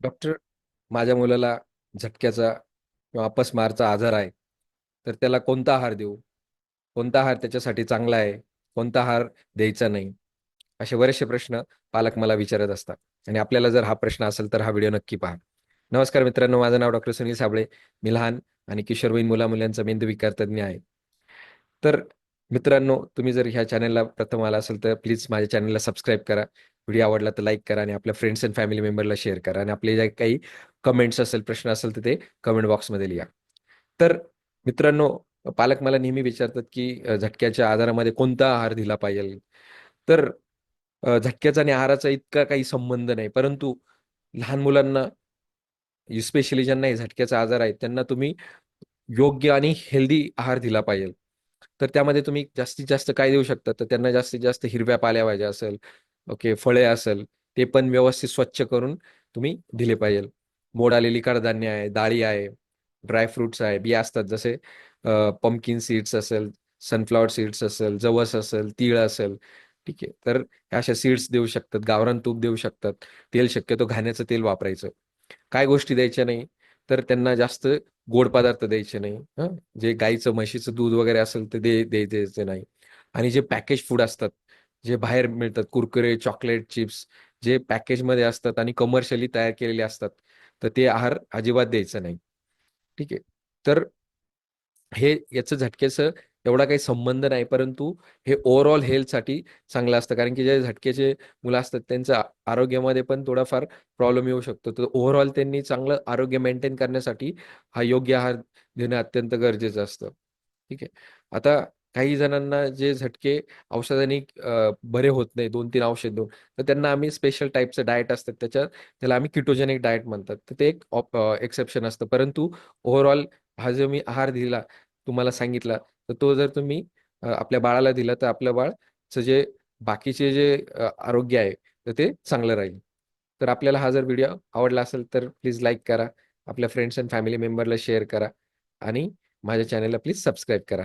Doctor माझ्या मुलाला झटक्याचा किंवा अपस्मारचा आजार आहे तर त्याला कोणता आहार देऊ? कोणता आहार त्याच्यासाठी चांगला आहे? कोणता आहार द्यायचा नाही? असे बरेचसे प्रश्न पालक मला विचारत असतात. आणि आपल्याला जर हा प्रश्न असेल तर हा व्हिडिओ नक्की पहा. नमस्कार मित्रांनो माझं नाव डॉक्टर सुनील साबळे. मी लहान आणि किशोरवयीन मुला मुलांचा मेंदूविकार तज्ज्ञ आहे. तर मित्रांनो तुम्ही जर ह्या चॅनलला प्रथम आला असेल तर प्लीज माझ्या चॅनलला सबस्क्राईब करा. व्हिडिओ आवडला तर लाईक करा आणि आपल्या फ्रेंड्स अँड फॅमिली मेंबरला शेअर करा. आणि आपले जे काही कमेंट्स असेल प्रश्न असेल तर ते कमेंट बॉक्समध्ये लिहा. तर मित्रांनो पालक मला नेहमी विचारतात की झटक्याच्या आजारामध्ये कोणता आहार दिला पाहिजे? तर झटक्याचा आणि आहाराचा इतका काही संबंध नाही परंतु लहान मुलांना स्पेशली ज्यांना हे झटक्याचा आजार आहे त्यांना तुम्ही योग्य आणि हेल्दी आहार दिला पाहिजे. तर त्यामध्ये तुम्ही जास्तीत जास्त काय देऊ शकता? तर त्यांना जास्तीत जास्त हिरव्या पालेभाज्या असेल ओके फळे असेल ते पण व्यवस्थित स्वच्छ करून तुम्ही दिले पाहिजे. मोड आलेली कडधान्य आहे डाळी आहे ड्रायफ्रुट्स आहे बिया असतात जसे पम्पकिन सीड्स असेल सनफ्लॉवर सीड्स असेल जवस असेल तीळ असेल ठीक आहे. तर ह्या अशा सीड्स देऊ शकतात गावरान तूप देऊ शकतात. तेल शक्यतो घाण्याचं तेल वापरायचं. काय गोष्टी द्यायच्या नाही तर त्यांना जास्त गोड पदार्थ द्यायचे नाही जे गाईचं म्हशीचं दूध वगैरे असेल ते दे- द्यायचे नाही. आणि जे पॅकेज फूड असतात जे बाहेर मिळतात कुरकुरे चॉकलेट चिप्स जे पॅकेजमध्ये असतात आणि कमर्शियली तयार केलेले असतात तर ते आहार अजिबात द्यायचं नाही. ठीक आहे. तर हे याचं झटक्याचं एवढा काही संबंध नाही परंतु हे ओव्हरऑल हेल्थसाठी चांगलं असतं. कारण की जे झटक्याचे मुलं असतात त्यांचं आरोग्यामध्ये पण थोडाफार प्रॉब्लेम येऊ शकतो. तर ओव्हरऑल त्यांनी चांगलं आरोग्य मेंटेन करण्यासाठी हा योग्य आहार देणं अत्यंत गरजेचं असतं. ठीक आहे. आता काही जणांना जे झटके औषधांनी बरे होत नाही दोन तीन औषध देऊन तर त्यांना आम्ही स्पेशल टाईपचं डाएट असतात त्याच्यात त्याला आम्ही किटोजेनिक डाएट म्हणतात. तर ते एक एक्सेप्शन असतं. परंतु ओव्हरऑल हा जो मी आहार दिला तुम्हाला सांगितला तर तो जर तुम्ही आपल्या बाळाला दिला तर आपल्या बाळचं जे बाकीचे जे आरोग्य आहे तर ते चांगलं राहील. तर आपल्याला हा जर व्हिडिओ आवडला असेल तर प्लीज लाईक करा. आपल्या फ्रेंड्स अँड फॅमिली मेंबरला शेअर करा. आणि माझ्या चॅनलला प्लीज सबस्क्राईब करा.